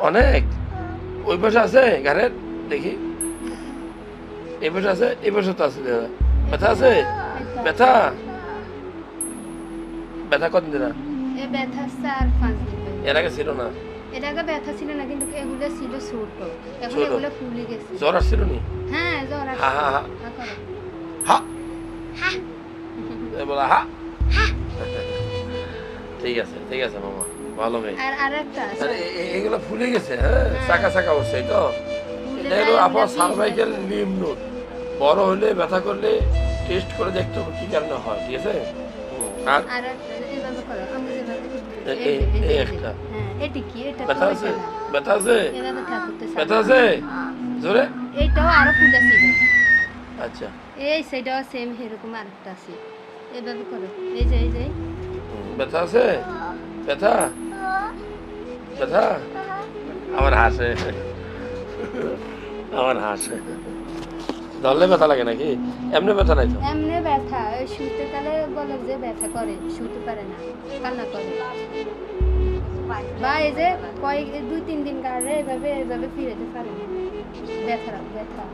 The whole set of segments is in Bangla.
অনেক। ওই পাশে আছে ঘরের দেখি। এই পাশে আছে এই পাশে তো আছে দাদা। ব্যথা আছে? ব্যথা? ব্যথা কতদিন দিন এর আগে ছিল না? এর আগে ব্যথা ছিল না কিন্তু এগুলো ছিল ছোট। এখন ছোট? এগুলো ফুলে গেছে। জ্বর আসছিল নি? হ্যাঁ জ্বর। হা, হা, হা। হা হা। বলা হা। ঠিক আছে ঠিক আছে মামা ভালো মেয়ে। আর আর একটা আছে এগুলো ফুলে গেছে হ্যাঁ চাকা চাকা উঠছে তো। এটা হলো আপনার সার্ভাইকেল নিম্ন বড় হলে ব্যথা করলে টেস্ট করে দেখতে হবে কি কারণে হয় ঠিক আছে? আর এই একটা। হ্যাঁ কি? এটা ব্যথা আছে? ব্যথা আছে? ব্যথা আছে? জোরে? এইটাও আরও ফুলে ছিল আচ্ছা। এই সেটাও সেম এরকম আরেকটা আছে। এভাবে করো। এই যে এই যে। ব্যথা আছে? ব্যথা? ব্যথা? আমার হাসে। আমার হাসে। ধরলে ব্যথা লাগে নাকি? এমনি ব্যথা নাই তো? এমনি ব্যথা। শুতে কালে বলে যে ব্যথা করে শুতে পারে না, কান্না করে। বা এই যে কয়েক দুই, তিন দিন কারে এভাবে এভাবে ফিরেতে পারে ব্যথা ব্যথা।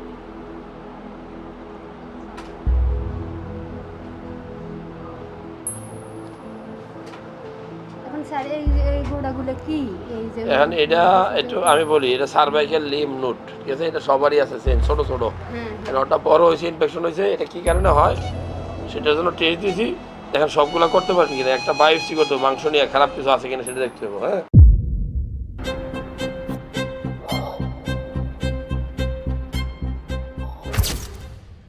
স্যার এই এই গোড়াগুলো কি? এই যে এখন এটা একটু আমি বলি এটা সার্ভাইকেল লিম নোট ঠিক আছে? এটা সবারই আছে সেম ছোট ছোট। হ্যাঁ এখন ওটা বড় হয়েছে ইনফেকশন হয়েছে এটা কি কারণে হয়? সেটার জন্য টেস্ট দিয়েছি। দেখেন সবগুলা করতে পারছি কিনা? একটা বায়োপসি করতে মাংস নিয়ে খারাপ কিছু আছে কিনা সেটা দেখতে হবে হ্যাঁ?